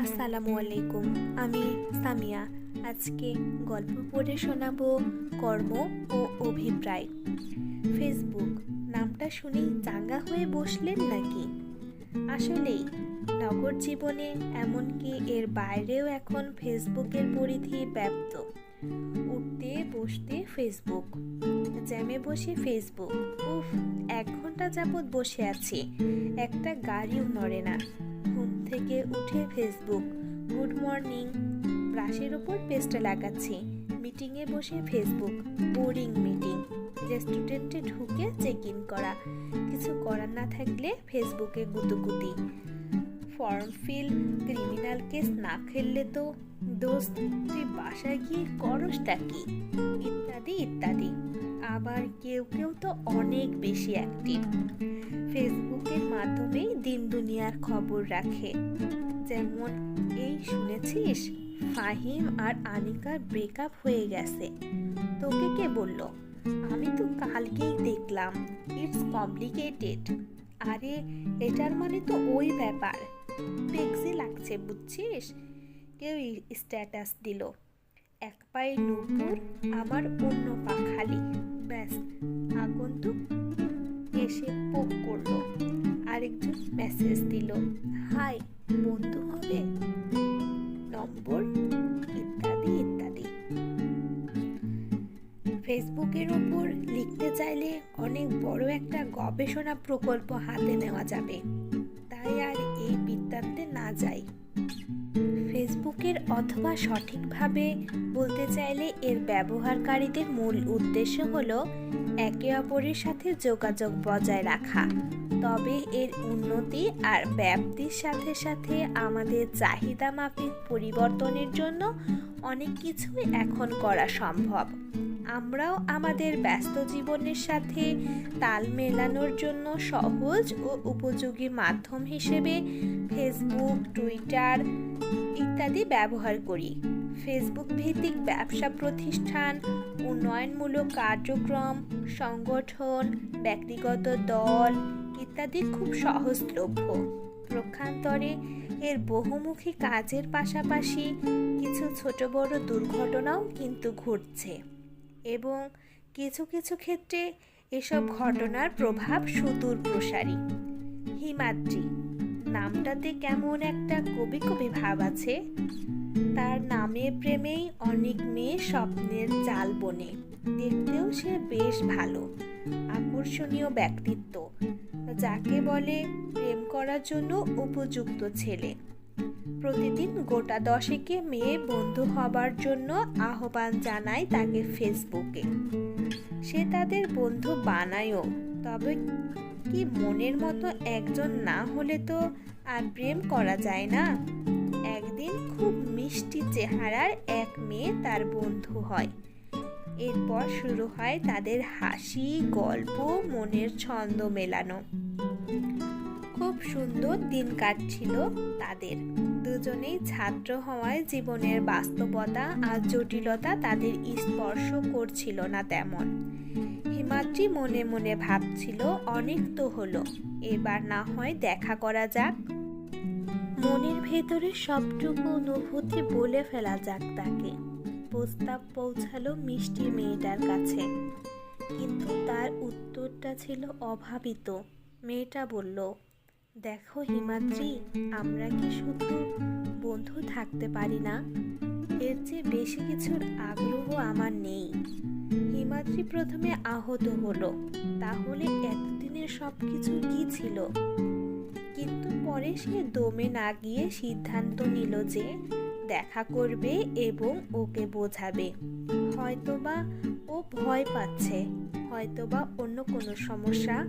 আসসালামু আলাইকুম, আমি সামিয়া। আজকে গল্প পড়ে শোনাবো কর্ম ও অভিপ্রায়। ফেসবুক, নামটা শুনেই চাঙ্গা হয়ে বসলেন নাকি? আসলেই, নগর জীবনে এমনকি এর বাইরেও এখন ফেসবুকের পরিধি ব্যাপ্ত। উঠতে বসতে ফেসবুক, জ্যামে বসে ফেসবুক। উফ, এক ঘণ্টা যাবৎ বসে আছি, একটা গাড়িও নড়ে না। থেকে উঠে ফেসবুক গুড মর্নিং ব্রাশের ওপর পেস্টটা লাগাচ্ছি। মিটিংয়ে বসে ফেসবুক বোরিং মিটিং রেস্টুরেন্টে ঢুকে চেক ইন করা। কিছু করার না থাকলে ফেসবুকে গুতুগুতি। ফর্ম ফিল ক্রিমিনাল কেস না খেললে তো দোস্ত তুই বাসায় গিয়ে করসটা কি? ইত্যাদি ইত্যাদি। আবার কেউ কেউ তো অনেক বেশি অ্যাক্টিভ ফেসবুকের মাধ্যমেই দিন দুনিয়ার খবর রাখে। যেমন, এই শুনেছিস? ফাহিম আর আনিকার ব্রেকআপ হয়ে গেছে। তোকে কে বলল? আমি তো কালকেই দেখলাম। ইটস কমপ্লিকেটেড আরে, এটার মানে তো ওই ব্যাপার। পেক্সি লাগছে, বুঝছিস? কেউ স্ট্যাটাস দিল। এক পায়ে নূপুর, আমার অন্য পা খালি। ব্যাস, আগন্তুক এসে পোক করল। আরেকজন মেসেজ দিল, হাই, বন্ধু হবে? নম্বর? ইত্যাদি ইত্যাদি। ফেসবুকের ওপর লিখতে চাইলে অনেক বড় একটা গবেষণা প্রকল্প হাতে নেওয়া যাবে। তাই আর এই বৃত্তান্তে না যাই। ফেসবুকের অথবা সঠিকভাবে বলতে চাইলে এর ব্যবহারকারীদের মূল উদ্দেশ্য হলো একে অপরের সাথে যোগাযোগ বজায় রাখা। তবে এর উন্নতি আর ব্যাপ্তির সাথে সাথে আমাদের চাহিদা মাফিক পরিবর্তনের জন্য অনেক কিছুই এখন করা সম্ভব। আমরাও আমাদের ব্যস্ত জীবনের সাথে তাল মেলানোর জন্য সহজ ও উপযোগী মাধ্যম হিসেবে ফেসবুক, টুইটার ইত্যাদি ব্যবহার করি। ফেসবুক ভিত্তিক ব্যবসা প্রতিষ্ঠান, উন্নয়নমূলক কার্যক্রম, সংগঠন, ব্যক্তিগত দল ইত্যাদি খুব সহজলভ্য প্রক্ষান্তরে এর বহুমুখী কাজের পাশাপাশি কিছু ছোট বড় দুর্ঘটনাও কিন্তু ঘটছে এবং কিছু কিছু ক্ষেত্রে এসব ঘটনার প্রভাব সুদূর প্রসারী হিমাদ্রি নামটাতে কেমন একটা কবি কবি ভাব আছে। তার নামে প্রেমেই অনেক মেয়ে স্বপ্নের জাল বনে। দেখতেও সে বেশ ভালো, আকর্ষণীয় ব্যক্তিত্ব, যাকে বলে প্রেম করার জন্য উপযুক্ত ছেলে। প্রতিদিন গোটা দশেকে মেয়ে বন্ধু হবার জন্য আহ্বান জানায় তাকে ফেসবুকে। সে তাদের বন্ধু বানায়ও, তবে কি মনের মতো একজন না হলে তো আর প্রেম করা যায় না? একদিন খুব মিষ্টি চেহারার এক মেয়ে তার বন্ধু হয়। এরপর শুরু হয় তাদের হাসি, গল্প, মনের ছন্দ মেলানো। খুব সুন্দর দিন কাটছিল তাদের। দুজনেই ছাত্র হওয়ায় জীবনের বাস্তবতা আর জটিলতা তাদের স্পর্শ করছিল না তেমন। হিমাদ্রি মনে মনে ভাবছিল, অনেক তো হলো, এবার না হয় দেখা করা যাক। মনের ভেতরে সবটুকু অনুভূতি বলে ফেলা যাক তাকে। প্রস্তাব পৌঁছালো মিষ্টি মেয়েটার কাছে। কিন্তু তার উত্তরটা ছিল অভাবিত। মেয়েটা বলল, দেখো হিমাদ্রি, আমরা কি শুধু বন্ধু থাকতে পারি না? এর চেয়ে বেশি কিছুর আগ্রহ আমার নেই। হিমাদ্রি প্রথমে আহত হলো। তাহলে এতদিনের সব কিছু কি ছিল? কিন্তু পরে সে দমে না গিয়ে সিদ্ধান্ত নিল যে দেখা করবে এবং ওকে বোঝাবে। হয়তোবা ও ভয় পাচ্ছে, হয়তোবা অন্য কোনো সমস্যা।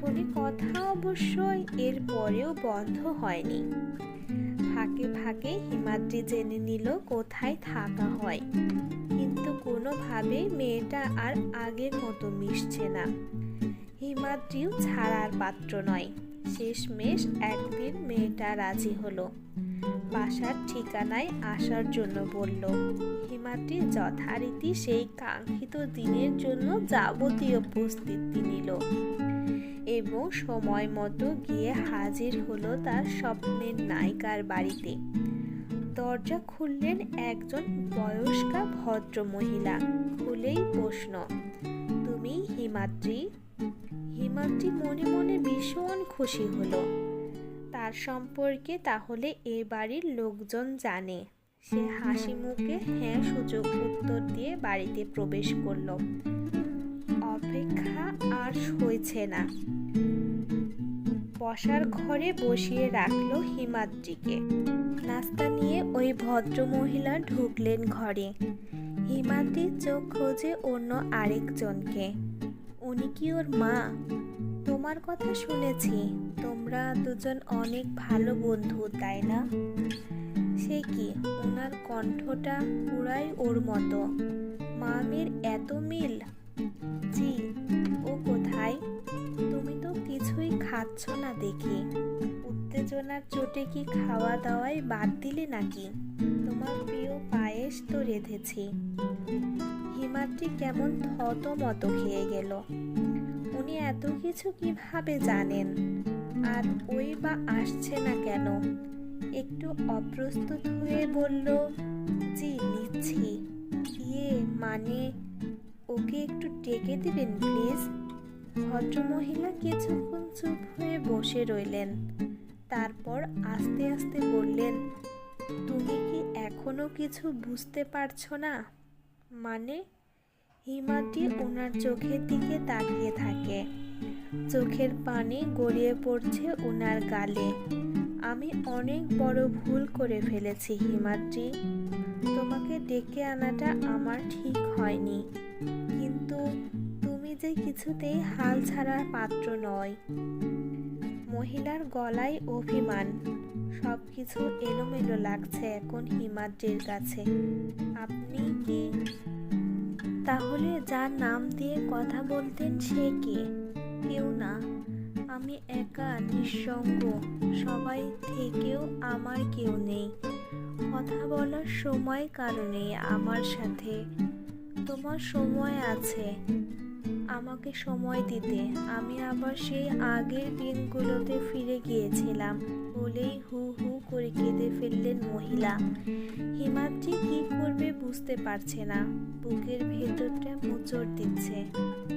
ফোনে কথা অবশ্যই এর পরেও বন্ধ হয়নি। ফাঁকে ফাঁকে হিমাদ্রি জেনে নিল কোথায় থাকা হয়। কিন্তু কোনোভাবে মেয়েটা আর আগের মতো মিশছে না। হিমাদ্রিও ছাড়ার পাত্র নয়। শেষমেশ একদিন মেয়েটা রাজি হলো। বাসার ঠিকানায় আসার জন্য বলল, হিমাদ্রি যথারীতি সেই কাঙ্ক্ষিত দিনের জন্য যাবতীয় প্রস্তুতি নিল এবং সময় মতো গিয়ে হাজির হলো তার স্বপ্নের নায়িকার বাড়িতে। দরজা খুললেন একজন বয়স্কা ভদ্র মহিলা খুলেই প্রশ্ন, তুমি হিমাদ্রি? হিমাদ্রি মনে মনে ভীষণ খুশি হলো। তার সম্পর্কে তাহলে এ বাড়ির লোকজন জানে। সে হাসি মুখে হ্যাঁ সুযোগ উত্তর দিয়ে বাড়িতে প্রবেশ করল। অপেক্ষা আর সইছে না। বসার ঘরে বসিয়ে রাখল হিমাদ্রিকে। নাস্তা নিয়ে ওই ভদ্র মহিলা ঢুকলেন ঘরে। হিমাদ্রির চোখ খোঁজে অন্য আরেকজনকে। উনি কি ওর মা? তোমার কথা শুনেছি। তোমরা দুজন অনেক ভালো বন্ধু, তাই না? সে কি? ওনার কণ্ঠটা পুরাই ওর মতো। মামের এত মিল? জি খাচ্ছ না দেখি? উত্তেজনার চোটে কি খাওয়া দাওয়াই বাদ দিলে নাকি? তোমার প্রিয় পায়েস তো রেঁধেছি। হিমাদ্রি কেমন থত মতো খেয়ে গেল। উনি এত কিছু কীভাবে জানেন? আর ওই বা আসছে না কেন? একটু অপ্রস্তুত হয়ে বলল, জি, নিচ্ছি। ইয়ে মানে ওকে একটু ডেকে দিবেন, প্লিজ? ভদ্রমহিলা কিছুক্ষণ চুপ হয়ে বসে রইলেন। তারপর আস্তে আস্তে বললেন, তুমি কি এখনও কিছু বুঝতে পারছ না? মানে হিমাটি ওনার চোখের দিকে তাকিয়ে থাকে। চোখের পানি গড়িয়ে পড়ছে ওনার গালে। আমি অনেক বড় ভুল করে ফেলেছি, হিমাদ্রি। তোমাকে ডেকে আনাটা আমার ঠিক হয়নি। কিন্তু যে কিছুতেই হাল ছাড়ার পাত্র নয়। মহিলার গলায় অভিমান। সব কিছু এলোমেলো লাগছে এখন হিমাদ্রির কাছে। আপনি কি? তাহলে যার নাম দিয়ে কথা বলতেন সে কে? কেউ না। আমি একা, নিঃসঙ্গ। সবাই থেকেও আমার কেউ নেই। কথা বলার সময় কারণে আমার সাথে। তোমার সময় আছে। আমাকে সময় দিতে। আমি আবার সেই আগের দিনগুলোতে ফিরে গিয়েছিলাম বলেই হু হু করে কেঁদে ফেললেন মহিলা। হিমাদ্রি কি করবে বুঝতে পারছে না। বুকের ভেতরটা মোচড় দিচ্ছে।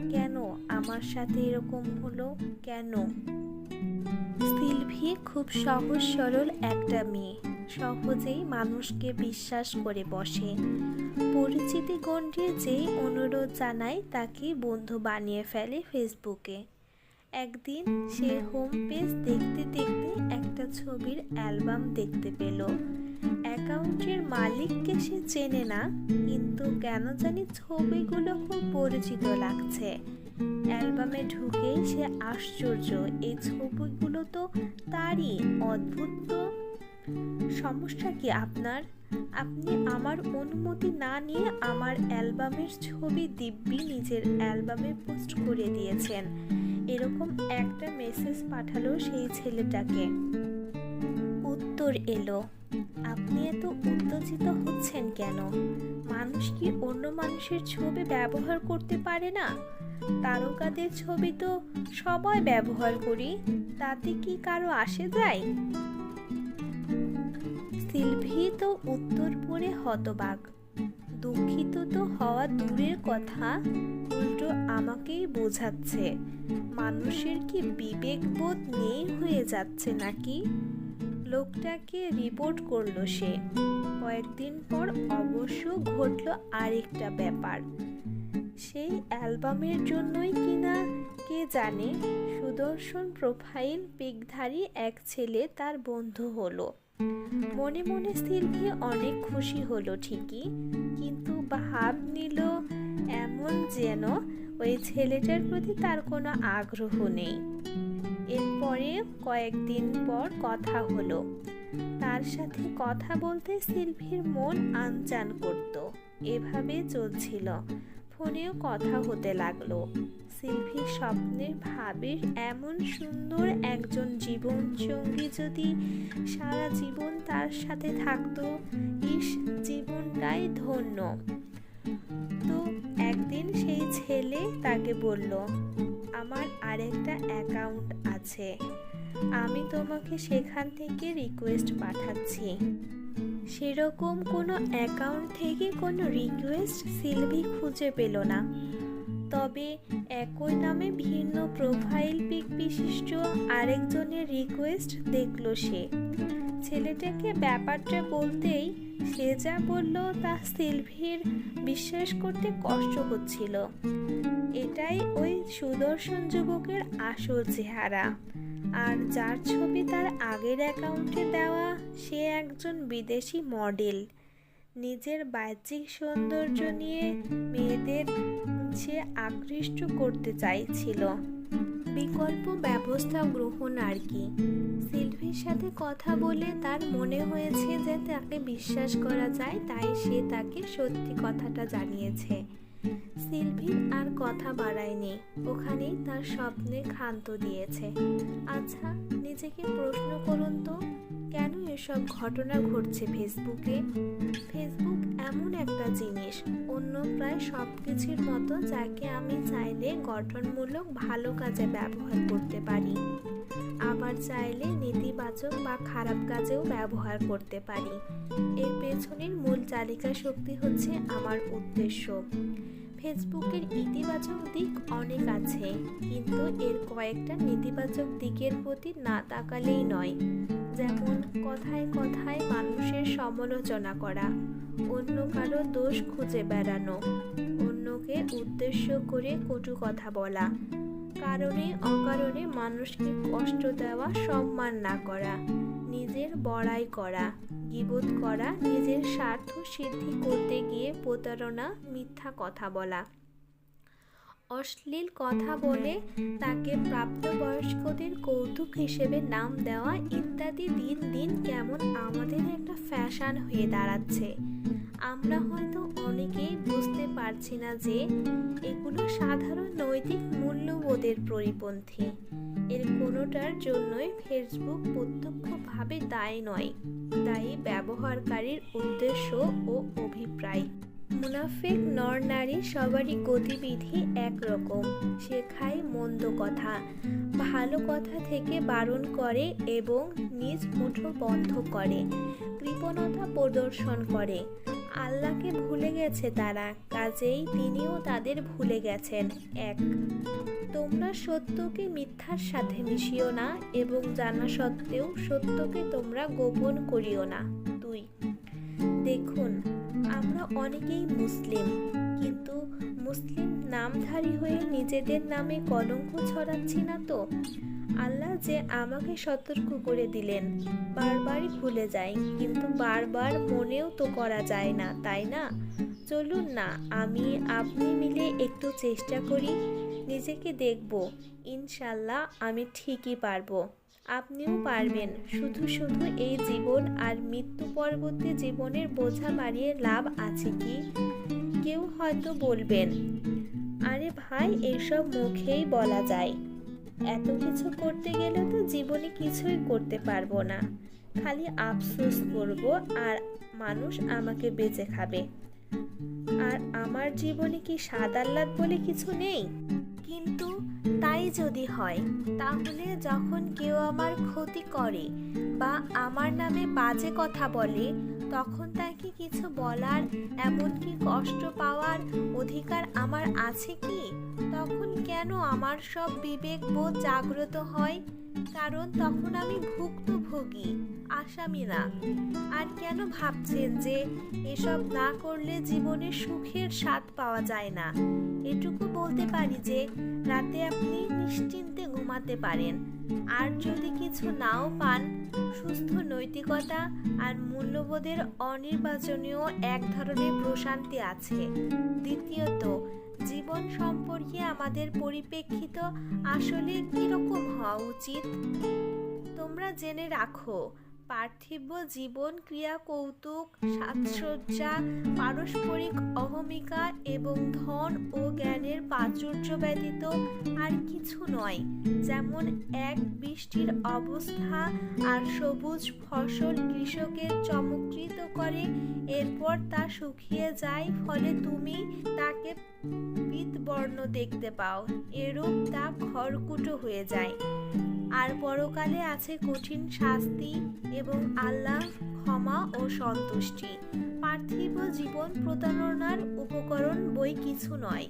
কেন আমার সাথে এরকম হলো? কেন? সিলভি খুব সহজ সরল একটা মেয়ে। সহজেই মানুষকে বিশ্বাস করে বসে। পরিচিতি গণ্ডির যেই অনুরোধ জানায় তাকে বন্ধু বানিয়ে ফেলে ফেসবুকে। একদিন সে হোম পেজ দেখতে দেখতে একটা ছবির অ্যালবাম দেখতে পেল। অ্যাকাউন্টের মালিককে সে চেনে না, কিন্তু কেন জানি ছবিগুলো খুব পরিচিত লাগছে। অ্যালবামে ঢুকেই সে আশ্চর্য, এই ছবিগুলো তো তারই অদ্ভুত সমস্যা কি আপনার? আপনি আমার অনুমতি না নিয়ে আমার অ্যালবামের ছবি দিব্যি নিজের অ্যালবামে পোস্ট করে দিয়েছেন। এরকম একটা মেসেজ পাঠালো সেই ছেলেটাকে। উত্তর এলো, আপনি এত উত্তেজিত হচ্ছেন কেন? মানুষ কি অন্য মানুষের ছবি ব্যবহার করতে পারে না? তারকাদের ছবি তো সবাই ব্যবহার করি, তাতে কি কারও আসে যায়? সিলভি তো উত্তর পড়ে হতবাক। দুঃখিত তো হওয়া দূরের কথা, উল্টো আমাকেই বোঝাচ্ছে। মানুষের কি বিবেক বোধ নেই হয়ে যাচ্ছে নাকি? লোকটাকে রিপোর্ট করল সে। কয়েকদিন পর অবশ্য ঘটলো আরেকটা ব্যাপার। সেই অ্যালবামের জন্যই কিনা কে জানে, সুদর্শন প্রোফাইল পিকধারী এক ছেলে তার বন্ধু হলো। মনে মনে সিলভি অনেক খুশি হলো ঠিকই, কিন্তু ভাব নিল এমন যেন ওই ছেলেটার প্রতি তার কোনো আগ্রহ নেই। এরপরে কয়েকদিন পর কথা হলো। তার সাথে কথা বলতে সিলভির মন আনচান করত। এভাবে চলছিল। ফোনেও কথা হতে লাগল। সিলভির স্বপ্নের ভাবের এমন সুন্দর একজন জীবন সঙ্গী যদি সারা জীবন তার সাথে থাকতো, ইস, জীবনটাই ধন্য। তো একদিন সেই ছেলে তাকে বলল, আমার আরেকটা অ্যাকাউন্ট আছে, আমি তোমাকে সেখান থেকে রিকোয়েস্ট পাঠাচ্ছি। সেরকম কোনো অ্যাকাউন্ট থেকে কোনো রিকোয়েস্ট সিলভি খুঁজে পেল না। তবে একই নামে ভিন্ন প্রোফাইল পিক বিশিষ্ট আরেকজনের রিকোয়েস্ট দেখল সে। ছেলেটাকে ব্যাপারটা বলতেই সে যা বলল তা সিলভির বিশ্বাস করতে কষ্ট হচ্ছিল। এটাই ওই সুদর্শন যুবকের আসল চেহারা। আর যার ছবি তার আগের অ্যাকাউন্টে দেওয়া, সে একজন বিদেশি মডেল নিজের বাহ্যিক সৌন্দর্য নিয়ে মেয়েদের সে আকৃষ্ট করতে চাইছিল। বিকল্প ব্যবস্থা গ্রহণ আর কি। সিলভির সাথে কথা বলে তার মনে হয়েছে যে তাকে বিশ্বাস করা যায়, তাই সে তাকে সত্যি কথাটা জানিয়েছে। সিলভির আর কথা বাড়ায়নি, ওখানেই তার স্বপ্নে ক্ষান্ত দিয়েছে। আচ্ছা নিজেকে প্রশ্ন করুন তো, কেন এসব ঘটনা ঘটছে ফেসবুকে। ফেসবুক এমন একটা জিনিস, অন্য প্রায় সব কিছুর মতো যাকে আমি চাইলে গঠনমূলক ভালো কাজে ব্যবহার করতে পারি। আবার চাইলে নেতিবাচক বা খারাপ কাজেও ব্যবহার করতে পারি। এর পেছনের মূল চালিকা শক্তি হচ্ছে আমার উদ্দেশ্য। ফেসবুকের ইতিবাচক দিক অনেক আছে, কিন্তু এর কয়েকটা নেতিবাচক দিকের প্রতি না তাকালেই নয়। যেমন, কথায় কথায় মানুষের সমালোচনা করা, অন্য কারও দোষ খুঁজে বেড়ানো, অন্যকে উদ্দেশ্য করে কটু কথা বলা, কারণে অকারণে মানুষকে কষ্ট দেওয়া, সম্মান না করা, নিজের বড়াই করা। গিবোধ করা, নিজের স্বার্থ সিদ্ধি করতে গিয়ে প্রতারণা, মিথ্যা কথা বলা। অশ্লীল কথা বলে তাকে প্রাপ্তবয়স্কদের কৌতুক হিসেবে নাম দেওয়া ইত্যাদি দিন দিন কেমন আমাদের একটা ফ্যাশন হয়ে দাঁড়াচ্ছে। আমরা হয়তো অনেকেই বুঝতে পারছি না যে এগুলো সাধারণ নৈতিক মূল্যবোধের পরিপন্থী। এর কোনোটার জন্যই ফেসবুক প্রত্যক্ষভাবে দায়ী নয়, দায়ী ব্যবহারকারীর উদ্দেশ্য ও অভিপ্রায়। মুনাফিক নর নারী সবারই গতিবিধি একরকম শেখায় মন্দ কথা, ভালো কথা থেকে বারণ করে এবং নিজ মুঠো বন্ধ করে, কৃপণতা প্রদর্শন করে। আল্লাহকে ভুলে গেছে তারা, কাজেই তিনিও তাদের ভুলে গেছেন। এক, তোমরা সত্যকে মিথ্যার সাথে মিশিও না এবং জানা সত্ত্বেও সত্যকে তোমরা গোপন করিও না। দুই, দেখুন, আমরা অনেকেই মুসলিম, কিন্তু মুসলিম নামধারী হয়ে নিজেদের নামে কলঙ্ক ছড়াচ্ছি না তো? আল্লাহ যে আমাকে সতর্ক করে দিলেন, বারবারই ভুলে যাই। কিন্তু বারবার মনেও তো করা যায় না, তাই না? চলুন না, আমি, আপনি মিলে একটু চেষ্টা করি, নিজেকে দেখব। ইনশাল্লাহ আমি ঠিকই পারব। আপনিও পারবেন। শুধু শুধু এই জীবন আর মৃত্যু পরবর্তী জীবনের বোঝা বাড়িয়ে লাভ আছে কি? কেউ হয়তো বলবেন, আরে ভাই, এসব মুখেই বলা যায়। এত কিছু করতে গেলে তো জীবনে কিছুই করতে পারব না। খালি আফসোস করব আর মানুষ আমাকে বেঁচে খাবে। আর আমার জীবনে কি স্বাদ আহ্লাদ বলে কিছু নেই? কিন্তু তাই যদি হয়, তাহলে যখন কেউ আমার ক্ষতি করে বা আমার নামে বাজে কথা বলে তখন তাকে কিছু বলার, এমনকি কষ্ট পাওয়ার অধিকার আমার আছে কি? তখন কেন আমার সব বিবেক বোধ জাগ্রত হয়? কারণ তখন আমি ভুক্তভোগী আসামি না আর কেন ভাবছেন যে এসব না করলে জীবনে সুখের স্বাদ পাওয়া যায় না? এটুকু বলতে পারি যে রাতে আপনি নিশ্চিন্তে ঘুমাতে পারেন। আর যদি কিছু নাও পান, সুস্থ নৈতিকতা আর মূল্যবোধের অনির্বাচনীয় এক ধরনের প্রশান্তি আছে। দ্বিতীয়ত জীবন সম্পর্কে আমাদের পরিপ্রেক্ষিত আসলে কীরকম হওয়া উচিত? তোমরা জেনে রাখো পার্থিব জীবন, ক্রিয়া, কৌতুক, সাজসজ্জা, পারস্পরিক অহমিকা এবং ধন ও জ্ঞানের প্রাচুর্য ব্যতীত আর কিছু নয়। যেমন এক বৃষ্টির অবস্থা আর সবুজ ফসল কৃষকের চমকৃত করে, এরপর তা শুকিয়ে যায়, ফলে তুমি তাকে বর্ণ দেখতে পাও। এরূপ তা খড়কুটো হয়ে যায়। আর পরকালে আছে কঠিন শাস্তি এবং আল্লাহ ক্ষমা ও সন্তুষ্টি। পার্থিব জীবন প্রতারণার উপকরণ বই কিছু নয়।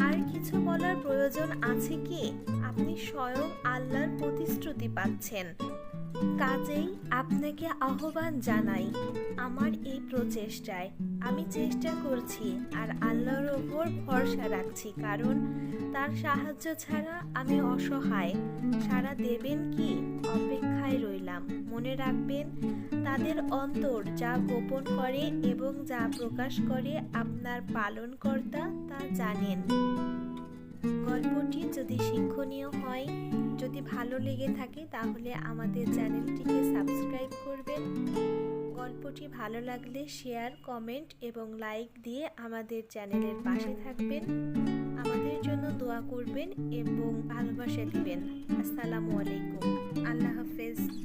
আর কিছু বলার প্রয়োজন আছে কি? আপনি স্বয়ং আল্লাহর প্রতিশ্রুতি পাচ্ছেন। কাজেই আপনাকে আহ্বান জানাই, আমার এই প্রচেষ্টায়। আমি চেষ্টা করছি আর আল্লাহর ওপর ভরসা রাখছি, কারণ তার সাহায্য ছাড়া আমি অসহায়। সারা দেবেন কি? অপেক্ষায় রইলাম। মনে রাখবেন, তাদের অন্তর যা গোপন করে এবং যা প্রকাশ করে আপনার পালনকর্তা তা জানেন। গল্পটি যদি শিক্ষণীয় হয়, যদি ভালো লেগে থাকে, তাহলে আমাদের চ্যানেলটিকে সাবস্ক্রাইব করবেন। গল্পটি ভালো লাগলে শেয়ার, কমেন্ট এবং লাইক দিয়ে আমাদের চ্যানেলের পাশে থাকবেন। আমাদের জন্য দোয়া করবেন এবং ভালোবাসা দিবেন। আসসালামু আলাইকুম। আল্লাহ হাফেজ।